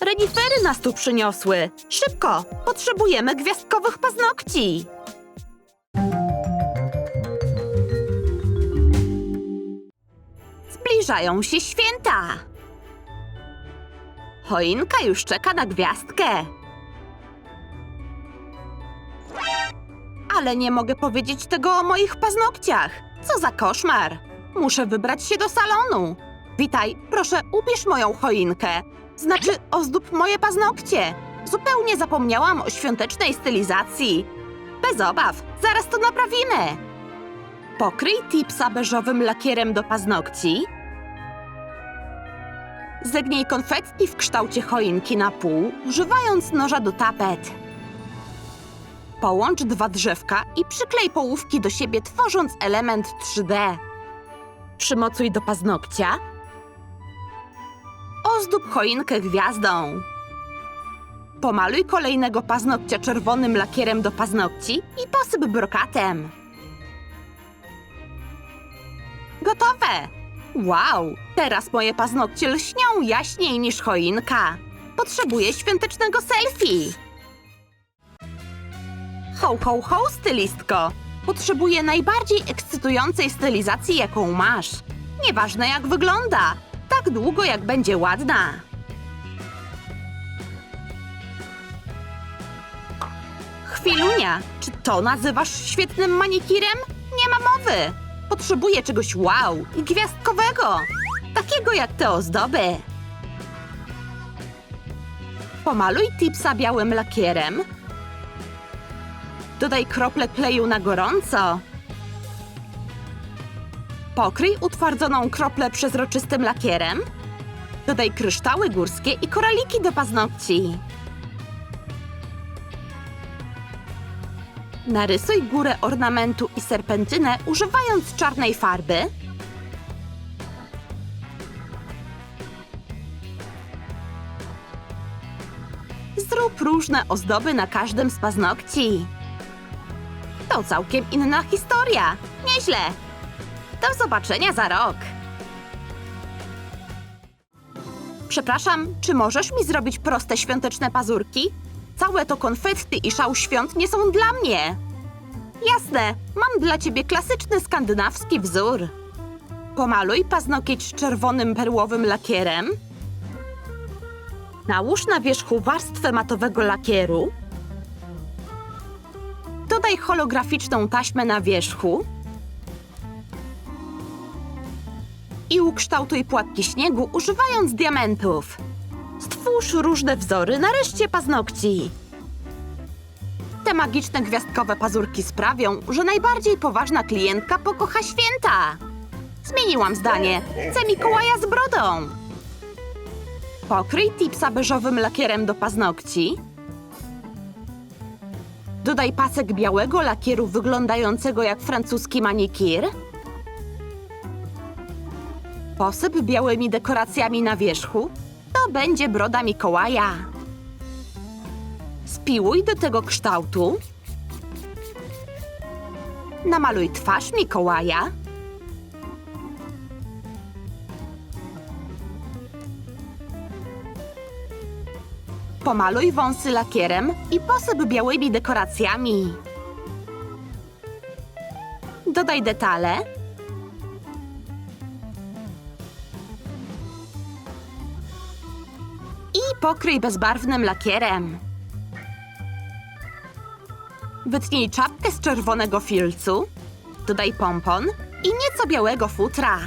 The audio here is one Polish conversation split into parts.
Renifery nas tu przyniosły. Szybko, potrzebujemy gwiazdkowych paznokci. Zbliżają się święta. Choinka już czeka na gwiazdkę. Ale nie mogę powiedzieć tego o moich paznokciach. Co za koszmar. Muszę wybrać się do salonu. Witaj, proszę ubierz moją choinkę. Znaczy, ozdób moje paznokcie. Zupełnie zapomniałam o świątecznej stylizacji. Bez obaw, zaraz to naprawimy. Pokryj tipsa beżowym lakierem do paznokci. Zegnij konfetti w kształcie choinki na pół, używając noża do tapet. Połącz dwa drzewka i przyklej połówki do siebie, tworząc element 3D. Przymocuj do paznokcia. Ozdób choinkę gwiazdą. Pomaluj kolejnego paznokcia czerwonym lakierem do paznokci i posyp brokatem. Gotowe! Wow, teraz moje paznokcie lśnią jaśniej niż choinka. Potrzebuję świątecznego selfie. Ho, ho, ho, stylistko! Potrzebuję najbardziej ekscytującej stylizacji, jaką masz. Nieważne jak wygląda, tak długo jak będzie ładna. Chwilunia, czy to nazywasz świetnym manikirem? Nie ma mowy! Potrzebuję czegoś wow i gwiazdkowego. Takiego jak te ozdoby. Pomaluj tipsa białym lakierem. Dodaj krople kleju na gorąco. Pokryj utwardzoną kroplę przezroczystym lakierem. Dodaj kryształy górskie i koraliki do paznokci. Narysuj górę ornamentu i serpentynę używając czarnej farby. Zrób różne ozdoby na każdym z paznokci. To całkiem inna historia. Nieźle. Do zobaczenia za rok. Przepraszam, czy możesz mi zrobić proste świąteczne pazurki? Całe to konfetti i szał świąt nie są dla mnie. Jasne, mam dla ciebie klasyczny skandynawski wzór. Pomaluj paznokieć czerwonym perłowym lakierem. Nałóż na wierzchu warstwę matowego lakieru. Dodaj holograficzną taśmę na wierzchu. I ukształtuj płatki śniegu używając diamentów. Stwórz różne wzory na reszcie paznokci. Te magiczne gwiazdkowe pazurki sprawią, że najbardziej poważna klientka pokocha święta. Zmieniłam zdanie. Chcę Mikołaja z brodą. Pokryj tipsa beżowym lakierem do paznokci. Dodaj pasek białego lakieru wyglądającego jak francuski manikir. Posyp białymi dekoracjami na wierzchu. To będzie broda Mikołaja. Spiłuj do tego kształtu. Namaluj twarz Mikołaja. Pomaluj wąsy lakierem i posyp białymi dekoracjami. Dodaj detale. I pokryj bezbarwnym lakierem. Wytnij czapkę z czerwonego filcu. Dodaj pompon i nieco białego futra.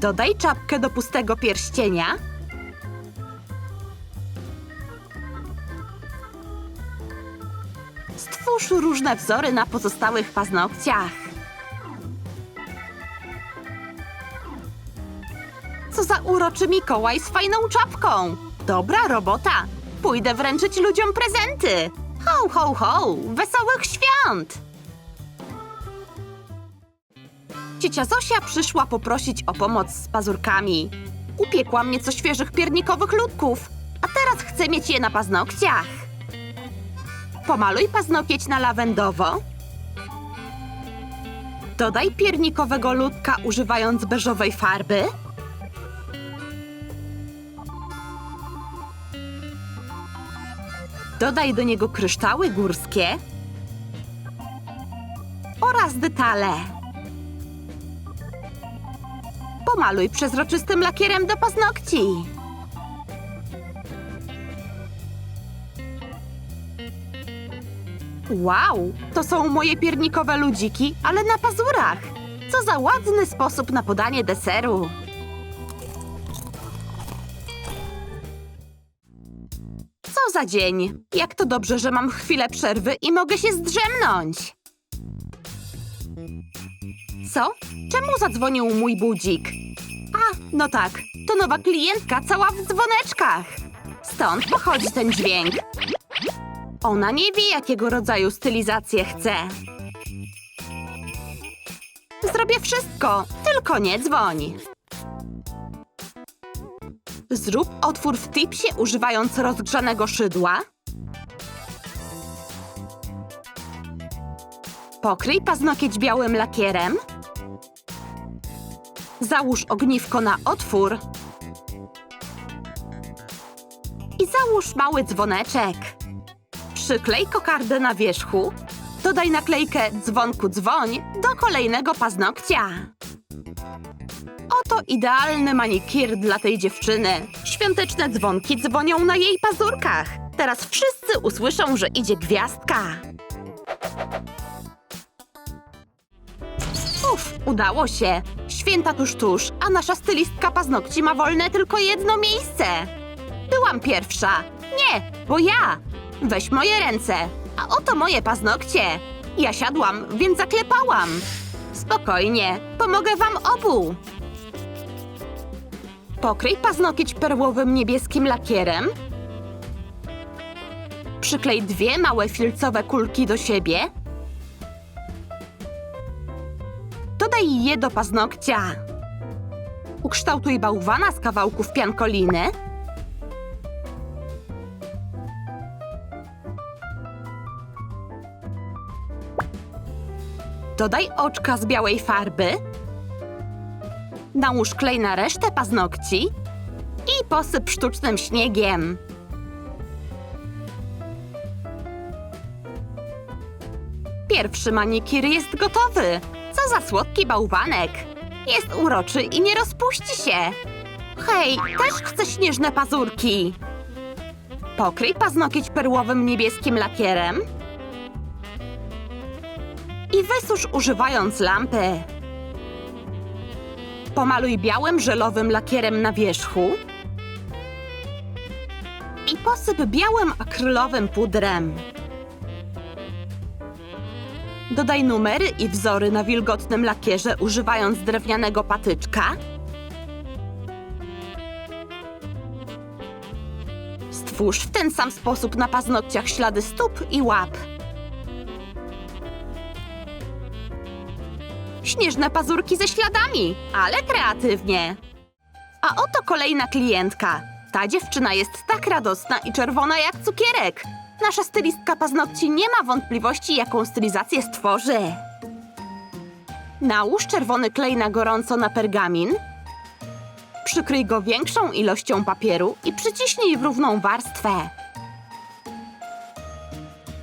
Dodaj czapkę do pustego pierścienia. Stwórz różne wzory na pozostałych paznokciach. Co za uroczy Mikołaj z fajną czapką! Dobra robota! Pójdę wręczyć ludziom prezenty! Ho, ho, ho! Wesołych świąt! Ciocia Zosia przyszła poprosić o pomoc z pazurkami. Upiekła mnie co świeżych piernikowych ludków, a teraz chcę mieć je na paznokciach. Pomaluj paznokieć na lawendowo. Dodaj piernikowego ludka używając beżowej farby. Dodaj do niego kryształy górskie oraz detale. Pomaluj przezroczystym lakierem do paznokci. Wow, to są moje piernikowe ludziki, ale na pazurach. Co za ładny sposób na podanie deseru. Co za dzień. Jak to dobrze, że mam chwilę przerwy i mogę się zdrzemnąć. Co? Czemu zadzwonił mój budzik? A, no tak, to nowa klientka cała w dzwoneczkach. Stąd pochodzi ten dźwięk. Ona nie wie, jakiego rodzaju stylizację chce. Zrobię wszystko, tylko nie dzwoń. Zrób otwór w tipsie używając rozgrzanego szydła. Pokryj paznokieć białym lakierem. Załóż ogniwko na otwór. I załóż mały dzwoneczek. Przyklej kokardę na wierzchu. Dodaj naklejkę dzwonku dzwoń do kolejnego paznokcia. Oto idealny manikir dla tej dziewczyny. Świąteczne dzwonki dzwonią na jej pazurkach. Teraz wszyscy usłyszą, że idzie gwiazdka. Uf, udało się. Święta tuż tuż, a nasza stylistka paznokci ma wolne tylko jedno miejsce. Byłam pierwsza. Nie, bo ja. Weź moje ręce. A oto moje paznokcie. Ja siadłam, więc zaklepałam. Spokojnie, pomogę wam obu. Pokryj paznokieć perłowym niebieskim lakierem. Przyklej dwie małe filcowe kulki do siebie. Dodaj je do paznokcia. Ukształtuj bałwana z kawałków piankoliny. Dodaj oczka z białej farby. Nałóż klej na resztę paznokci i posyp sztucznym śniegiem. Pierwszy manikir jest gotowy. Co za słodki bałwanek. Jest uroczy i nie rozpuści się. Hej, też chcę śnieżne pazurki. Pokryj paznokieć perłowym niebieskim lakierem i wysusz używając lampy. Pomaluj białym żelowym lakierem na wierzchu i posyp białym akrylowym pudrem. Dodaj numery i wzory na wilgotnym lakierze używając drewnianego patyczka. Stwórz w ten sam sposób na paznokciach ślady stóp i łap. Śnieżne pazurki ze śladami, ale kreatywnie. A oto kolejna klientka. Ta dziewczyna jest tak radosna i czerwona jak cukierek. Nasza stylistka paznokci nie ma wątpliwości, jaką stylizację stworzy. Nałóż czerwony klej na gorąco na pergamin. Przykryj go większą ilością papieru i przyciśnij w równą warstwę.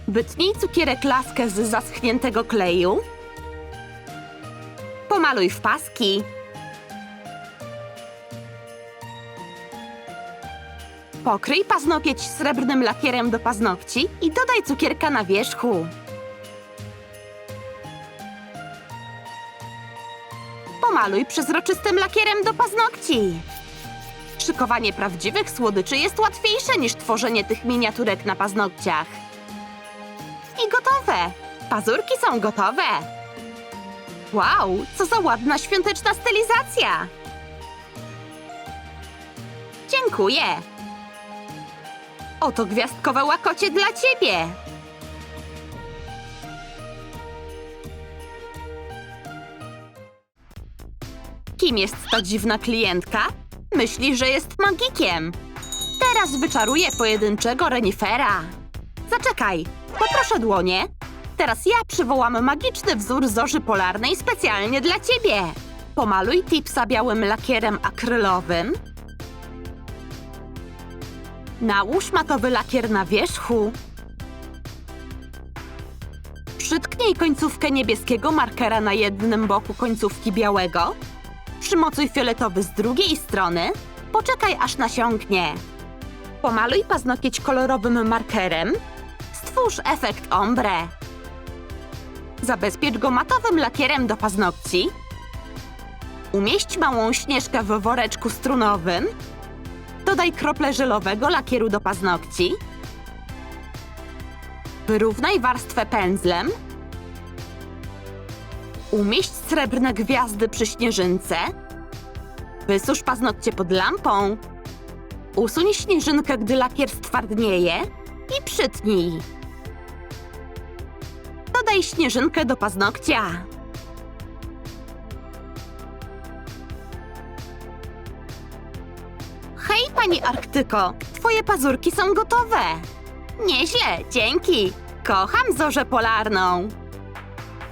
Wytnij cukierek laskę z zaschniętego kleju. Pomaluj w paski. Pokryj paznokieć srebrnym lakierem do paznokci i dodaj cukierka na wierzchu. Pomaluj przezroczystym lakierem do paznokci. Szykowanie prawdziwych słodyczy jest łatwiejsze niż tworzenie tych miniaturek na paznokciach. I gotowe! Pazurki są gotowe! Wow, co za ładna świąteczna stylizacja! Dziękuję! Oto gwiazdkowe łakocie dla ciebie! Kim jest ta dziwna klientka? Myśli, że jest magikiem. Teraz wyczaruję pojedynczego renifera. Zaczekaj, poproszę dłonie. Teraz ja przywołam magiczny wzór zorzy polarnej specjalnie dla ciebie. Pomaluj tipsa białym lakierem akrylowym. Nałóż matowy lakier na wierzchu. Przytknij końcówkę niebieskiego markera na jednym boku końcówki białego. Przymocuj fioletowy z drugiej strony. Poczekaj aż nasiąknie. Pomaluj paznokieć kolorowym markerem. Stwórz efekt ombre. Zabezpiecz go matowym lakierem do paznokci. Umieść małą śnieżkę w woreczku strunowym. Dodaj krople żelowego lakieru do paznokci. Wyrównaj warstwę pędzlem. Umieść srebrne gwiazdy przy śnieżynce. Wysusz paznokcie pod lampą. Usuń śnieżynkę, gdy lakier stwardnieje i przytnij. Dodaj śnieżynkę do paznokcia. Hej, pani Arktyko, twoje pazurki są gotowe. Nieźle, dzięki. Kocham zorzę polarną.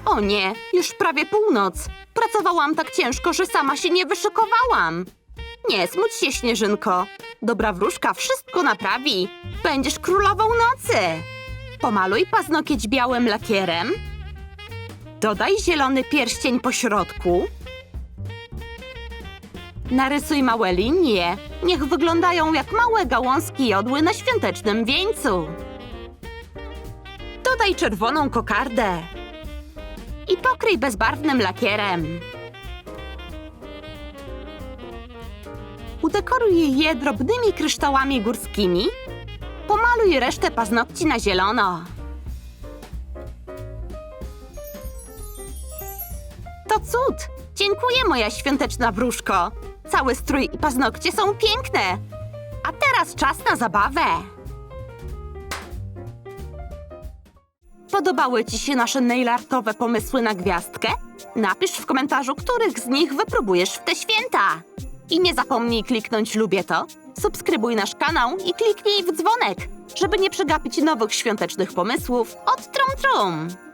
O nie, już prawie północ. Pracowałam tak ciężko, że sama się nie wyszykowałam. Nie smuć się, Śnieżynko. Dobra wróżka wszystko naprawi. Będziesz królową nocy. Pomaluj paznokieć białym lakierem. Dodaj zielony pierścień po środku. Narysuj małe linie. Niech wyglądają jak małe gałązki jodły na świątecznym wieńcu. Dodaj czerwoną kokardę. I pokryj bezbarwnym lakierem. Udekoruj je drobnymi kryształami górskimi. Pomaluj resztę paznokci na zielono. To cud! Dziękuję, moja świąteczna wróżko. Cały strój i paznokcie są piękne. A teraz czas na zabawę. Podobały Ci się nasze nailartowe pomysły na gwiazdkę? Napisz w komentarzu, których z nich wypróbujesz w te święta. I nie zapomnij kliknąć lubię to, subskrybuj nasz kanał i kliknij w dzwonek, żeby nie przegapić nowych świątecznych pomysłów od Trum Trum.